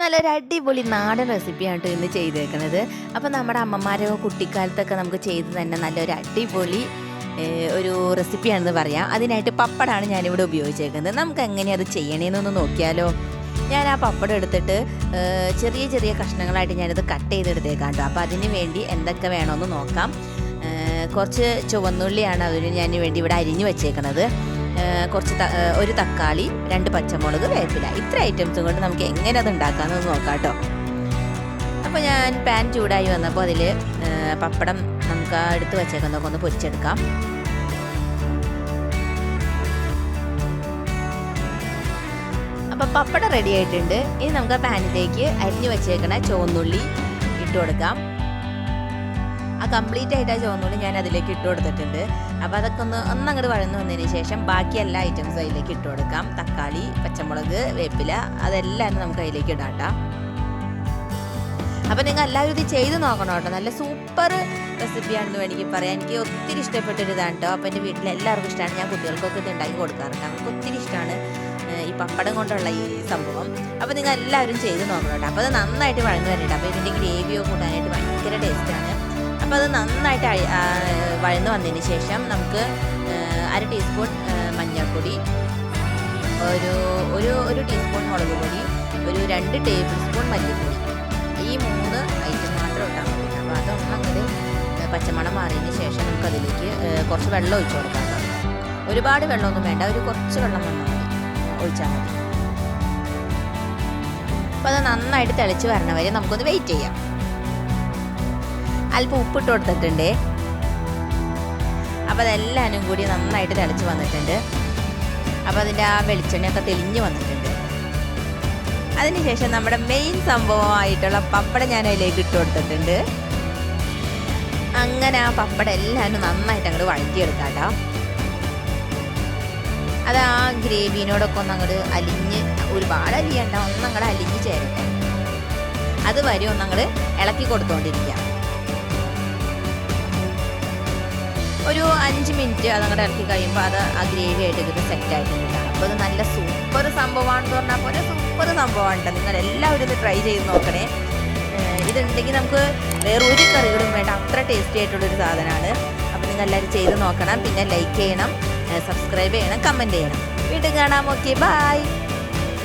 നല്ലൊരു അടിപൊളി നാടൻ റെസിപ്പിയാണ് ഇന്ന് ചെയ്തേക്കുന്നത്. അപ്പോൾ നമ്മുടെ അമ്മമാരോ കുട്ടിക്കാലത്തൊക്കെ നമുക്ക് ചെയ്ത് തന്നെ നല്ലൊരു അടിപൊളി ഒരു റെസിപ്പിയാണെന്ന് പറയാം. അതിനായിട്ട് പപ്പടാണ് ഞാനിവിടെ ഉപയോഗിച്ചേക്കുന്നത്. നമുക്ക് എങ്ങനെ അത് ചെയ്യണേന്നൊന്ന് നോക്കിയാലോ. ഞാൻ ആ പപ്പടം എടുത്തിട്ട് ചെറിയ ചെറിയ കഷ്ണങ്ങളായിട്ട് ഞാനിത് കട്ട് ചെയ്തെടുത്തേക്കാം കേട്ടോ അപ്പോൾ അതിന് വേണ്ടി എന്തൊക്കെ വേണമെന്ന് നോക്കാം. കുറച്ച് ചുവന്നുള്ളിയാണ് അതിന് ഞാൻ വേണ്ടി ഇവിടെ അരിഞ്ഞു വെച്ചേക്കുന്നത് കുറച്ച് ഒരു തക്കാളി രണ്ട് പച്ചമുളക് വേപ്പില. ഇത്ര ഐറ്റംസും കൊണ്ട് നമുക്ക് എങ്ങനെ അത് ഉണ്ടാക്കാമെന്ന് നോക്കാം കേട്ടോ. അപ്പോൾ ഞാൻ പാൻ ചൂടായി വന്നപ്പോൾ അതിൽ പപ്പടം നമുക്ക് എടുത്ത് വെച്ചേക്കുന്നതൊക്കെ ഒന്ന് പൊരിച്ചെടുക്കാം. അപ്പോൾ പപ്പടം റെഡി ആയിട്ടുണ്ട്. ഇനി നമുക്ക് പാനിലേക്ക് അരിഞ്ഞു വെച്ചേക്കണ ചുവന്നുള്ളി ഇട്ട് കൊടുക്കാം. ആ കംപ്ലീറ്റ് ആയിട്ട് ആ ചുവന്നുള്ളി ഞാൻ അതിലേക്ക് ഇട്ട് കൊടുത്തിട്ടുണ്ട്. അപ്പോൾ അതൊക്കെ ഒന്ന് ഒന്നങ്ങോട്ട് വഴന്നു വന്നതിന് ശേഷം ബാക്കി എല്ലാ ഐറ്റംസും അതിലേക്ക് ഇട്ട് കൊടുക്കാം. തക്കാളി പച്ചമുളക് വേപ്പില അതെല്ലാം നമുക്ക് അതിലേക്ക് ഇടാട്ടാം അപ്പം അപ്പോൾ നിങ്ങൾ എല്ലാവരും ഇത് ചെയ്ത് നോക്കണം കേട്ടോ നല്ല സൂപ്പർ റെസിപ്പിയാണെന്ന് വേണമെങ്കിൽ പറയാം. എനിക്ക് ഒത്തിരി ഇഷ്ടപ്പെട്ടൊരു ഇതാണ് കേട്ടോ അപ്പോൾ എന്റെ വീട്ടിൽ എല്ലാവർക്കും ഇഷ്ടമാണ് ഞാൻ കുട്ടികൾക്കൊക്കെ ഇത് ഉണ്ടാക്കി കൊടുക്കാറുണ്ട് അവർക്ക് ഒത്തിരി ഇഷ്ടമാണ് ഈ പപ്പടം കൊണ്ടുള്ള ഈ സംഭവം. അപ്പോൾ നിങ്ങൾ എല്ലാവരും ചെയ്ത് നോക്കണം കേട്ടോ അപ്പോൾ അത് നന്നായിട്ട് വഴങ്ങി വരണ്ട അപ്പോൾ ഇതിന്റെ ഗ്രേവിയോ കൂട്ടാനായിട്ട് ഭയങ്കര ടേസ്റ്റാണ് അപ്പോൾ അത് നന്നായിട്ട് വഴന്ന് വന്നതിന് ശേഷം നമുക്ക് അര ടീസ്പൂൺ മഞ്ഞൾപ്പൊടി ഒരു ഒരു ഒരു ടീസ്പൂൺ മുളക് പൊടി ഒരു രണ്ട് ടേബിൾ സ്പൂൺ മല്ലിപ്പൊടി. ഈ മൂന്ന് ഐറ്റം മാത്രം ഇട്ടാൽ മതി. അപ്പോൾ അതൊന്നും അങ്ങോട്ട് പച്ചമണം മാറിയതിന് ശേഷം നമുക്ക് അതിലേക്ക് കുറച്ച് വെള്ളം ഒഴിച്ചു കൊടുക്കാം. ഒരുപാട് വെള്ളമൊന്നും വേണ്ട. ഒരു കുറച്ച് വെള്ളം വന്നാൽ മതി. ഒഴിച്ചാൽ മതി. അപ്പോൾ അത് നന്നായിട്ട് തിളച്ച് വരണ വരെ നമുക്കൊന്ന് വെയിറ്റ് ചെയ്യാം. അല്പം ഉപ്പിട്ട് കൊടുത്തിട്ടുണ്ട്. അപ്പോൾ അതെല്ലാവരും കൂടി നന്നായിട്ട് തിളച്ച് വന്നിട്ടുണ്ട്. അപ്പോൾ അതിന്റെ ആ വെളിച്ചെണ്ണയൊക്കെ തെളിഞ്ഞ് വന്നിട്ടുണ്ട്. അതിനുശേഷം നമ്മുടെ മെയിൻ സംഭവമായിട്ടുള്ള പപ്പടം ഞാൻ അതിലേക്ക് ഇട്ട് കൊടുത്തിട്ടുണ്ട്. അങ്ങനെ ആ പപ്പടം എല്ലാവരും നന്നായിട്ട് അങ്ങോട്ട് വഴറ്റിയെടുക്കാം കേട്ടോ അത് ആ ഗ്രേവിനോടൊക്കെ ഒന്ന് അങ്ങോട്ട് അലിഞ്ഞ് ഒരുപാട് അലിയണ്ട ഒന്നങ്ങോട്ട് അലിഞ്ഞ് ചേരട്ടെ. അതുവരെ ഒന്നങ്ങോട്ട് ഇളക്കി കൊടുത്തുകൊണ്ടിരിക്കുക ഒരു അഞ്ച് മിനിറ്റ് അതങ്ങോട്ട് ഇറക്കി കഴിയുമ്പോൾ അത് ആ ഗ്രേവി ആയിട്ട് ഇതിന് സെറ്റ് ആയിട്ടുണ്ട് അപ്പോൾ അത് നല്ല സൂപ്പർ സംഭവമാണെന്ന് പറഞ്ഞാൽ പോലെ സൂപ്പർ സംഭവമാണ് കേട്ടോ നിങ്ങൾ എല്ലാവരും ഇത് ട്രൈ ചെയ്ത് നോക്കണേ. ഇതുണ്ടെങ്കിൽ നമുക്ക് വേറെ ഒരു കറികളും വേണ്ട. അത്ര ടേസ്റ്റി ആയിട്ടുള്ളൊരു സാധനമാണ്. അപ്പോൾ നിങ്ങൾ എല്ലാവരും ചെയ്ത് നോക്കണം. പിന്നെ ലൈക്ക് ചെയ്യണം. സബ്സ്ക്രൈബ് ചെയ്യണം. കമന്റ് ചെയ്യണം. വീണ്ടും കാണാം. Okay bye